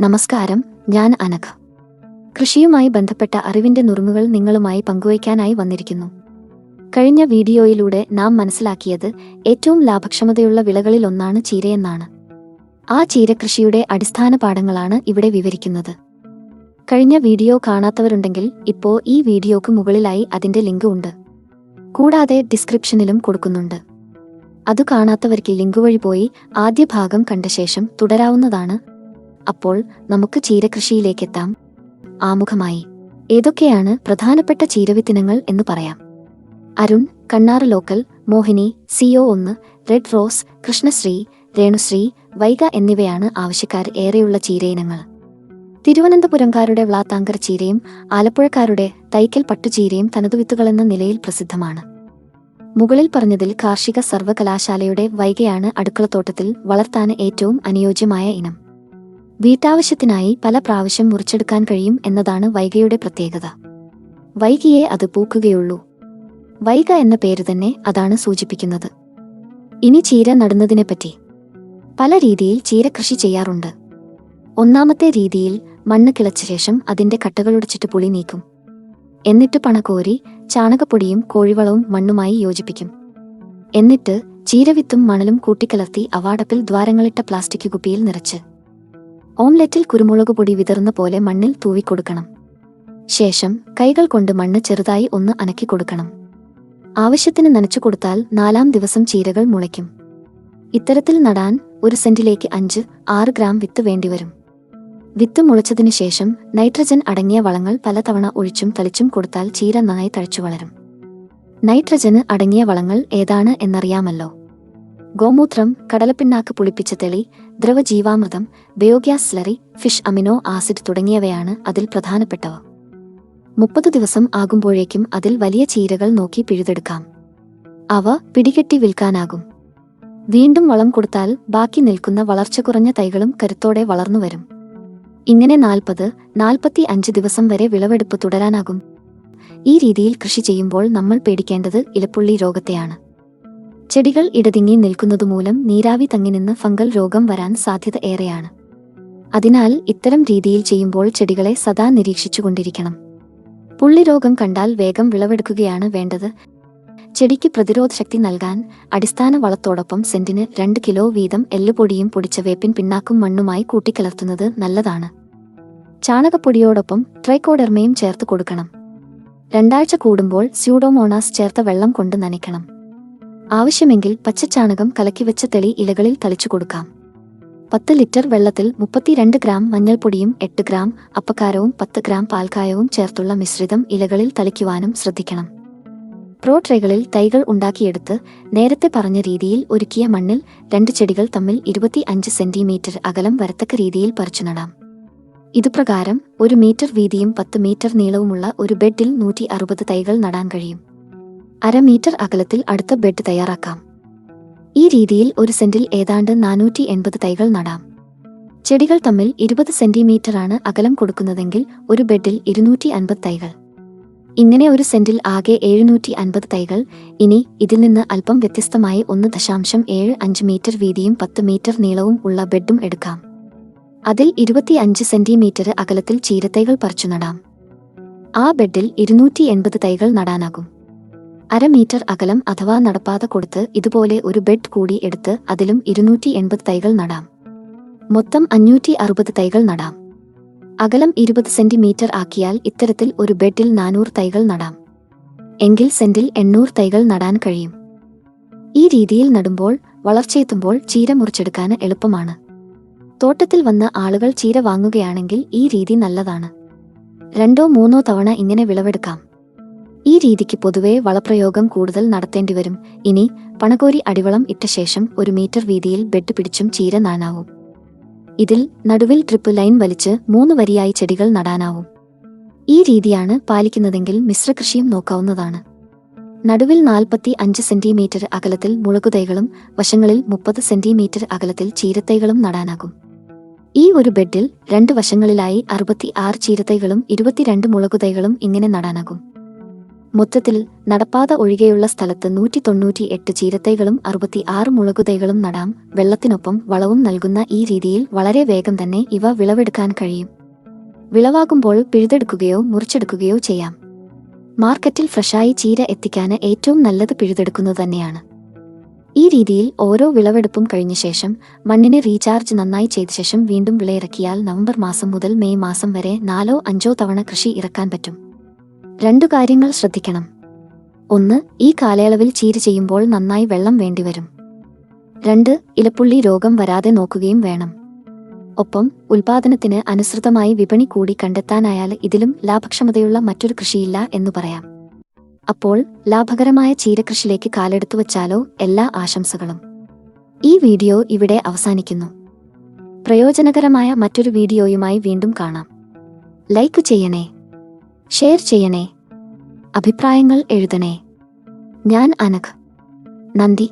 നമസ്കാരം ഞാൻ അനഘ. കൃഷിയുമായി ബന്ധപ്പെട്ട അറിവിന്റെ നുറുങ്ങുകൾ നിങ്ങളുമായി പങ്കുവയ്ക്കാനായി വന്നിരിക്കുന്നു. കഴിഞ്ഞ വീഡിയോയിലൂടെ നാം മനസ്സിലാക്കിയത് ഏറ്റവും ലാഭക്ഷമതയുള്ള വിളകളിലൊന്നാണ് ചീരയെന്നാണ്. ആ ചീരകൃഷിയുടെ അടിസ്ഥാന പാഠങ്ങളാണ് ഇവിടെ വിവരിക്കുന്നത്. കഴിഞ്ഞ വീഡിയോ കാണാത്തവരുണ്ടെങ്കിൽ ഇപ്പോ ഈ വീഡിയോക്ക് മുകളിലായി അതിന്റെ ലിങ്ക് ഉണ്ട്. കൂടാതെ ഡിസ്ക്രിപ്ഷനിലും കൊടുക്കുന്നുണ്ട്. അത് കാണാത്തവർക്ക് ലിങ്ക് വഴി പോയി ആദ്യ ഭാഗം കണ്ട ശേഷം തുടരാവുന്നതാണ് അപ്പോൾ നമുക്ക് ചീരകൃഷിയിലേക്കെത്താം. ആമുഖമായി ഏതൊക്കെയാണ് പ്രധാനപ്പെട്ട ചീരവിത്തിനങ്ങൾ എന്ന് പറയാം. അരുൺ കണ്ണാറ് ലോക്കൽ മോഹിനി സിഒ ഒന്ന് റെഡ് റോസ് കൃഷ്ണശ്രീ രേണുശ്രീ വൈഗ എന്നിവയാണ് ആവശ്യക്കാർ ഏറെയുള്ള ചീരയിനങ്ങൾ. തിരുവനന്തപുരംകാരുടെ വ്ളാത്താങ്കർ ചീരയും ആലപ്പുഴക്കാരുടെ തൈക്കൽ പട്ടുചീരയും തനതുവിത്തുകളെന്ന നിലയിൽ പ്രസിദ്ധമാണ്. മുകളിൽ പറഞ്ഞതിൽ കാർഷിക സർവകലാശാലയുടെ വൈകയാണ് അടുക്കളത്തോട്ടത്തിൽ വളർത്താൻ ഏറ്റവും അനുയോജ്യമായ ഇനം. വീട്ടാവശ്യത്തിനായി പല പ്രാവശ്യം മുറിച്ചെടുക്കാൻ കഴിയും എന്നതാണ് വൈകയുടെ പ്രത്യേകത. വൈകിയെ അത് പൂക്കുകയുള്ളൂ. വൈക എന്ന പേര് തന്നെ അതാണ് സൂചിപ്പിക്കുന്നത്. ഇനി ചീര നടുന്നതിനെപ്പറ്റി. പല രീതിയിൽ ചീര കൃഷി ചെയ്യാറുണ്ട്. ഒന്നാമത്തെ രീതിയിൽ മണ്ണ് കിളച്ച ശേഷം അതിന്റെ കട്ടകളുടച്ചിട്ട് പുളി നീക്കും. എന്നിട്ട് പണകോരി ചാണകപ്പൊടിയും കോഴിവളവും മണ്ണുമായി യോജിപ്പിക്കും. എന്നിട്ട് ചീരവിത്തും മണലും കൂട്ടിക്കലർത്തി അവാടപ്പിൽ ദ്വാരങ്ങളിട്ട പ്ലാസ്റ്റിക് കുപ്പിയിൽ നിറച്ച്. ഓംലെറ്റിൽ കുരുമുളക് പൊടി വിതറുന്ന പോലെ മണ്ണിൽ തൂവിക്കൊടുക്കണം ശേഷം കൈകൾ കൊണ്ട് മണ്ണ് ചെറുതായി ഒന്ന് അനക്കി കൊടുക്കണം. ആവശ്യത്തിന് നനച്ചു കൊടുത്താൽ നാലാം ദിവസം ചീരകൾ മുളയ്ക്കും. ഇത്തരത്തിൽ നടാൻ ഒരു സെന്റിലേക്ക് അഞ്ച് ആറ് ഗ്രാം വിത്ത് വേണ്ടിവരും. വിത്ത് മുളച്ചതിനു ശേഷം നൈട്രജൻ അടങ്ങിയ വളങ്ങൾ പലതവണ ഒഴിച്ചും തളിച്ചും കൊടുത്താൽ ചീര നന്നായി തഴച്ചു വളരും. നൈട്രജന് അടങ്ങിയ വളങ്ങൾ ഏതാണ് എന്നറിയാമല്ലോ. ഗോമൂത്രം കടലപ്പിണ്ണാക്ക് പുളിപ്പിച്ച തെളി ദ്രവജീവാമൃതം biogas slurry fish amino acid തുടങ്ങിയവയാണ് അതിൽ പ്രധാനപ്പെട്ടവ. മുപ്പത് ദിവസം ആകുമ്പോഴേക്കും അതിൽ വലിയ ചീരകൾ നോക്കി പിഴുതെടുക്കാം. അവ പിടികെട്ടി വിൽക്കാനാകും. വീണ്ടും വളം കൊടുത്താൽ ബാക്കി നിൽക്കുന്ന വളർച്ച കുറഞ്ഞ തൈകളും കരുത്തോടെ വളർന്നുവരും ഇങ്ങനെ നാൽപ്പത് നാൽപ്പത്തി അഞ്ച് ദിവസം വരെ വിളവെടുപ്പ് തുടരാനാകും. ഈ രീതിയിൽ കൃഷി ചെയ്യുമ്പോൾ നമ്മൾ പേടിക്കേണ്ടത് ഇലപ്പുള്ളി രോഗത്തെയാണ്. ചെടികൾ ഇടതിങ്ങി നിൽക്കുന്നതുമൂലം നീരാവി തങ്ങി നിന്ന് ഫംഗൽ രോഗം വരാൻ സാധ്യത ഏറെയാണ്. അതിനാൽ ഇത്തരം രീതിയിൽ ചെയ്യുമ്പോൾ ചെടികളെ സദാ നിരീക്ഷിച്ചുകൊണ്ടിരിക്കണം. പുള്ളി രോഗം കണ്ടാൽ വേഗം വിളവെടുക്കുകയാണ് വേണ്ടത്. ചെടിക്ക് പ്രതിരോധ ശക്തി നൽകാൻ അടിസ്ഥാന വളത്തോടൊപ്പം സെന്റിന് രണ്ട് കിലോ വീതം എല്ലുപൊടിയും പൊടിച്ച വേപ്പിൻ പിണ്ണാക്കും മണ്ണുമായി കൂട്ടിക്കലർത്തുന്നത് നല്ലതാണ്. ചാണകപ്പൊടിയോടൊപ്പം ട്രൈക്കോഡെർമയും ചേർത്ത് കൊടുക്കണം. രണ്ടാഴ്ച കൂടുമ്പോൾ സ്യൂഡോമോണാസ് ചേർത്ത വെള്ളം കൊണ്ട് നനയ്ക്കണം. ആവശ്യമെങ്കിൽ പച്ചച്ചാണകം കലക്കിവെച്ച തെളി ഇലകളിൽ തളിച്ചു കൊടുക്കാം. പത്ത് ലിറ്റർ വെള്ളത്തിൽ മുപ്പത്തിരണ്ട് ഗ്രാം മഞ്ഞൾപ്പൊടിയും എട്ട് ഗ്രാം അപ്പക്കാരവും പത്ത് ഗ്രാം പാൽക്കായവും ചേർത്തുള്ള മിശ്രിതം ഇലകളിൽ തളിക്കുവാനും ശ്രദ്ധിക്കണം. പ്രോ ട്രേകളിൽ തൈകൾ ഉണ്ടാക്കിയെടുത്ത് നേരത്തെ പറഞ്ഞ രീതിയിൽ ഒരുക്കിയ മണ്ണിൽ രണ്ട് ചെടികൾ തമ്മിൽ ഇരുപത്തി അഞ്ച് സെന്റിമീറ്റർ അകലം വരത്തക്ക രീതിയിൽ പറിച്ചു നടാം. ഇതുപ്രകാരം ഒരു മീറ്റർ വീതിയും പത്ത് മീറ്റർ നീളവുമുള്ള ഒരു ബെഡിൽ നൂറ്റി തൈകൾ നടാൻ കഴിയും. അര മീറ്റർ അകലത്തിൽ അടുത്ത ബെഡ് തയ്യാറാക്കാം. ഈ രീതിയിൽ ഒരു സെന്റിൽ ഏതാണ്ട് നാനൂറ്റി എൺപത് തൈകൾ നടാം. ചെടികൾ തമ്മിൽ ഇരുപത് സെന്റിമീറ്ററാണ് അകലം കൊടുക്കുന്നതെങ്കിൽ ഒരു ബെഡിൽ ഇരുന്നൂറ്റി അൻപത് തൈകൾ. ഇങ്ങനെ ഒരു സെന്റിൽ ആകെ എഴുന്നൂറ്റി അൻപത് തൈകൾ ഇനി ഇതിൽ നിന്ന് അല്പം വ്യത്യസ്തമായി ഒന്ന് ദശാംശം ഏഴ് അഞ്ച് മീറ്റർ വീതിയും പത്ത് മീറ്റർ നീളവും ഉള്ള ബെഡും എടുക്കാം. അതിൽ ഇരുപത്തി അഞ്ച് സെന്റിമീറ്റർ അകലത്തിൽ ചീരത്തൈകൾ പറിച്ചു നടാം. ആ ബെഡിൽ ഇരുന്നൂറ്റി എൺപത് തൈകൾ നടാനാകും. അര മീറ്റർ അകലം അഥവാ നടപ്പാത കൊടുത്ത് ഇതുപോലെ ഒരു ബെഡ് കൂടി എടുത്ത് അതിലും ഇരുന്നൂറ്റി എൺപത് തൈകൾ നടാം. മൊത്തം അഞ്ഞൂറ്റി അറുപത് തൈകൾ നടാം. അകലം ഇരുപത് സെന്റിമീറ്റർ ആക്കിയാൽ ഇത്തരത്തിൽ ഒരു ബെഡിൽ നാനൂറ് തൈകൾ നടാം. എങ്കിൽ സെന്റിൽ എണ്ണൂറ് തൈകൾ നടാൻ കഴിയും. ഈ രീതിയിൽ നടുമ്പോൾ വളർച്ചയെത്തുമ്പോൾ ചീര മുറിച്ചെടുക്കാൻ എളുപ്പമാണ്. തോട്ടത്തിൽ വന്ന ആളുകൾ ചീര വാങ്ങുകയാണെങ്കിൽ ഈ രീതി നല്ലതാണ്. രണ്ടോ മൂന്നോ തവണ ഇങ്ങനെ വിളവെടുക്കാം. ഈ രീതിക്ക് പൊതുവെ വളപ്രയോഗം കൂടുതൽ നടത്തേണ്ടി വരും. ഇനി പണകോരി അടിവളം ഇട്ട ശേഷം ഒരു മീറ്റർ വീതിയിൽ ബെഡ് പിടിച്ചും ചീര നാനാവും. ഇതിൽ നടുവിൽ ട്രിപ്പ് ലൈൻ വലിച്ച് മൂന്ന് വരിയായി ചെടികൾ നടാനാവും. ഈ രീതിയാണ് പാലിക്കുന്നതെങ്കിൽ മിശ്രകൃഷിയും നോക്കാവുന്നതാണ്. നടുവിൽ നാൽപ്പത്തി അഞ്ച് സെന്റിമീറ്റർ അകലത്തിൽ മുളകുതൈകളും വശങ്ങളിൽ മുപ്പത് സെന്റിമീറ്റർ അകലത്തിൽ ചീരത്തൈകളും നടാനാകും. ഈ ഒരു ബെഡിൽ രണ്ട് വശങ്ങളിലായി അറുപത്തി ആറ് ചീരത്തൈകളും ഇരുപത്തിരണ്ട് മുളകുതൈകളും ഇങ്ങനെ നടാനാകും. മൊത്തത്തിൽ നടപ്പാത ഒഴികെയുള്ള സ്ഥലത്ത് നൂറ്റി തൊണ്ണൂറ്റി എട്ട് ചീരത്തൈകളും അറുപത്തി ആറ് മുളകുതൈകളും നടാം. വെള്ളത്തിനൊപ്പം വളവും നൽകുന്ന ഈ രീതിയിൽ വളരെ വേഗം തന്നെ ഇവ വിളവെടുക്കാൻ കഴിയും. വിളവാകുമ്പോൾ പിഴുതെടുക്കുകയോ മുറിച്ചെടുക്കുകയോ ചെയ്യാം. മാർക്കറ്റിൽ ഫ്രഷായി ചീര എത്തിക്കാൻ ഏറ്റവും നല്ലത് പിഴുതെടുക്കുന്നത് തന്നെയാണ്. ഈ രീതിയിൽ ഓരോ വിളവെടുപ്പും കഴിഞ്ഞ ശേഷം മണ്ണിനെ റീചാർജ് നന്നായി ചെയ്ത ശേഷം വീണ്ടും വിളയിറക്കിയാൽ നവംബർ മാസം മുതൽ മെയ് മാസം വരെ നാലോ അഞ്ചോ തവണ കൃഷി ഇറക്കാൻ പറ്റും. രണ്ടു കാര്യങ്ങൾ ശ്രദ്ധിക്കണം. ഒന്ന് ഈ കാലയളവിൽ ചീര ചെയ്യുമ്പോൾ നന്നായി വെള്ളം വേണ്ടിവരും. രണ്ട് ഇലപ്പുള്ളി രോഗം വരാതെ നോക്കുകയും വേണം. ഒപ്പം ഉൽപാദനത്തിന് അനുസൃതമായി വിപണി കൂടി കണ്ടെത്താനായാൽ ഇതിലും ലാഭക്ഷമതയുള്ള മറ്റൊരു കൃഷിയില്ല എന്നു പറയാം. അപ്പോൾ ലാഭകരമായ ചീരകൃഷിയിലേക്ക് കാലെടുത്തു വച്ചാലോ എല്ലാ ആശംസകളും. ഈ വീഡിയോ ഇവിടെ അവസാനിക്കുന്നു. പ്രയോജനകരമായ മറ്റൊരു വീഡിയോയുമായി വീണ്ടും കാണാം. ലൈക്ക് ചെയ്യണേ. ഷെയർ ചെയ്യണേ. അഭിപ്രായങ്ങൾ എഴുതണേ. ഞാൻ അനഘ്. നന്ദി.